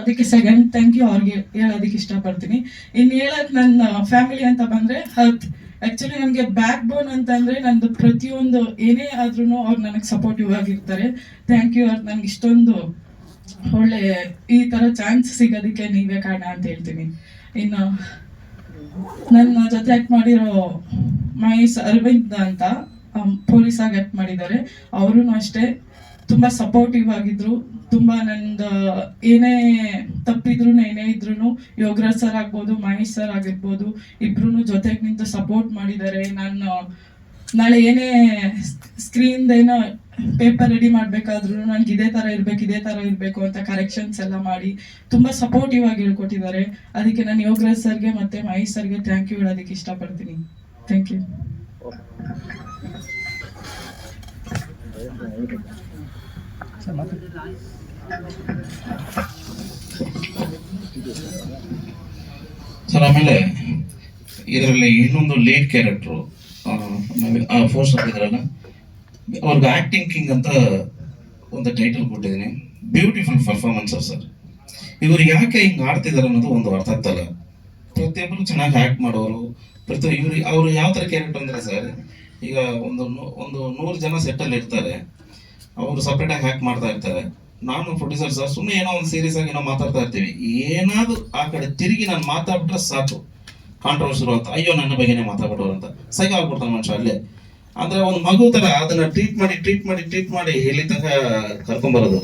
ಅದಕ್ಕೆ second thank you ಅವ್ರಿಗೆ ಹೇಳೋದಕ್ಕೆ ಇಷ್ಟಪಡ್ತೀನಿ. ಇನ್ನು ಹೇಳಕ್ ನನ್ನ ಫ್ಯಾಮಿಲಿ ಅಂತ ಬಂದ್ರೆ ಹೆಲ್ತ್ ಆಕ್ಚುಲಿ ನನಗೆ ಬ್ಯಾಕ್ ಬೋನ್ ಅಂತಂದ್ರೆ ನಂದು ಪ್ರತಿಯೊಂದು ಏನೇ ಆದ್ರೂ ಅವ್ರು ನನಗೆ ಸಪೋರ್ಟಿವ್ ಆಗಿರ್ತಾರೆ. ಥ್ಯಾಂಕ್ ಯು ಅವ್ರು ನನಗೆ ಇಷ್ಟೊಂದು ಒಳ್ಳೆ ಈ ತರ ಚಾನ್ಸ್ ಸಿಗೋದಕ್ಕೆ ನೀವೇ ಕಾರಣ ಅಂತ ಹೇಳ್ತೀನಿ. ಇನ್ನು ನನ್ನ ಜೊತೆ ಆಕ್ಟ್ ಮಾಡಿರೋ ಮಹೇಶ್ ಅರವಿಂದ್ ಅಂತ ಪೊಲೀಸ್ ಆಗಿ ಆಕ್ಟ್ ಮಾಡಿದ್ದಾರೆ. ಅವರು ಅಷ್ಟೇ. ತುಂಬಾ ಸಪೋರ್ಟಿವ್ ಆಗಿದ್ರು. ತುಂಬಾ ನಂದು ಏನೇ ತಪ್ಪಿದ್ರು ಏನೇ ಇದ್ರು ಯೋಗರಾಜ್ ಸರ್ ಆಗ್ಬೋದು ಮಹೇಶ್ ಸರ್ ಆಗಿರ್ಬೋದು ಇಬ್ರು ಜೊತೆಗೆ ನಿಂತು ಸಪೋರ್ಟ್ ಮಾಡಿದ್ದಾರೆ. ನಾನು, ನಾಳೆ ಏನೇ ಸ್ಕ್ರೀನ್ ಏನೋ ಪೇಪರ್ ರೆಡಿ ಮಾಡ್ಬೇಕಾದ್ರೂ ನನ್ಗೆ ಇದೇ ತರ ಇರ್ಬೇಕು, ಇದೇ ತರ ಇರ್ಬೇಕು ಅಂತ ಕರೆಕ್ಷನ್ಸ್ ಎಲ್ಲ ಮಾಡಿ ತುಂಬಾ ಸಪೋರ್ಟಿವ್ ಆಗಿ ಹೇಳ್ಕೊಟ್ಟಿದ್ದಾರೆ. ಅದಕ್ಕೆ ನಾನು ಯೋಗರಾಜ್ ಸರ್ಗೆ ಮತ್ತೆ ಮಹೇಶ್ ಸರ್ಗೆ ಥ್ಯಾಂಕ್ ಯು ಹೇಳೋದಕ್ಕೆ ಇಷ್ಟಪಡ್ತೀನಿ. ಥ್ಯಾಂಕ್ ಯು ಸರ್, ಆಮೇಲೆ ಇದರಲ್ಲಿ ಇನ್ನೊಂದು ಲೀಡ್ ಕ್ಯಾರೆಕ್ಟ್ರು ಫೋರ್ಸ್ ಇದ್ರಲ್ಲ, ಅವ್ರಿಗೆ ಆಕ್ಟಿಂಗ್ ಕಿಂಗ್ ಅಂತ ಒಂದು ಟೈಟಲ್ ಕೊಟ್ಟಿದ್ದೀನಿ. Beautiful performance sir. ಇವರು ಯಾಕೆ ಹಿಂಗೆ ಆಡ್ತಿದ್ದಾರೆ ಅನ್ನೋದು ಒಂದು ಅರ್ಥ ಆಗ್ತಲ್ಲ ಪ್ರತಿಯೊಬ್ಬರು ಚೆನ್ನಾಗಿ ಆ್ಯಕ್ಟ್ ಮಾಡೋರು, ಪ್ರತಿ ಇವರು, ಅವರು ಯಾವ ಥರ ಕ್ಯಾರೆಕ್ಟರ್ ಅಂದರೆ ಸರ್, ಈಗ ಒಂದು ಒಂದು ನೂರು ಜನ ಸೆಟ್ಟಲ್ಲಿ ಇರ್ತಾರೆ ಅವರು ಸಪ್ರೇಟಾಗಿ ಹ್ಯಾಕ್ ಮಾಡ್ತಾ ಇರ್ತಾರೆ. ನಾನು ಪ್ರೊಡ್ಯೂಸರ್ ಸರ್ ಸುಮ್ಮನೆ ಏನೋ ಒಂದು ಸೀರಿಯಸ್ ಆಗಿ ನಾವು ಮಾತಾಡ್ತಾ ಇರ್ತೀವಿ. ಏನಾದರೂ ಆ ಕಡೆ ತಿರುಗಿ ನಾನು ಮಾತಾಡ್ಬಿಟ್ರೆ ಸಾಕು. ಕಾಂಟ್ರವರ್ಸಿ ಅಂತ ಅಯ್ಯೋ, ನನ್ನ ಬಗ್ಗೆನೇ ಮಾತಾಡ್ಬಿಡೋರು ಅಂತ. ಸೈಕ್ ಆಗ್ಬಿಡ್ತಾನೆ ಮನುಷ್ಯ ಅಲ್ಲಿ. ಅಂದ್ರೆ ಒಂದು ಮಗು ತರ ಅದನ್ನ ಟ್ರೀಟ್ ಮಾಡಿ ಟ್ರೀಟ್ ಮಾಡಿ ಟ್ರೀಟ್ ಮಾಡಿ ಇಲ್ಲಿ ತನಕ ಕರ್ಕೊಂಡ್ಬರೋದು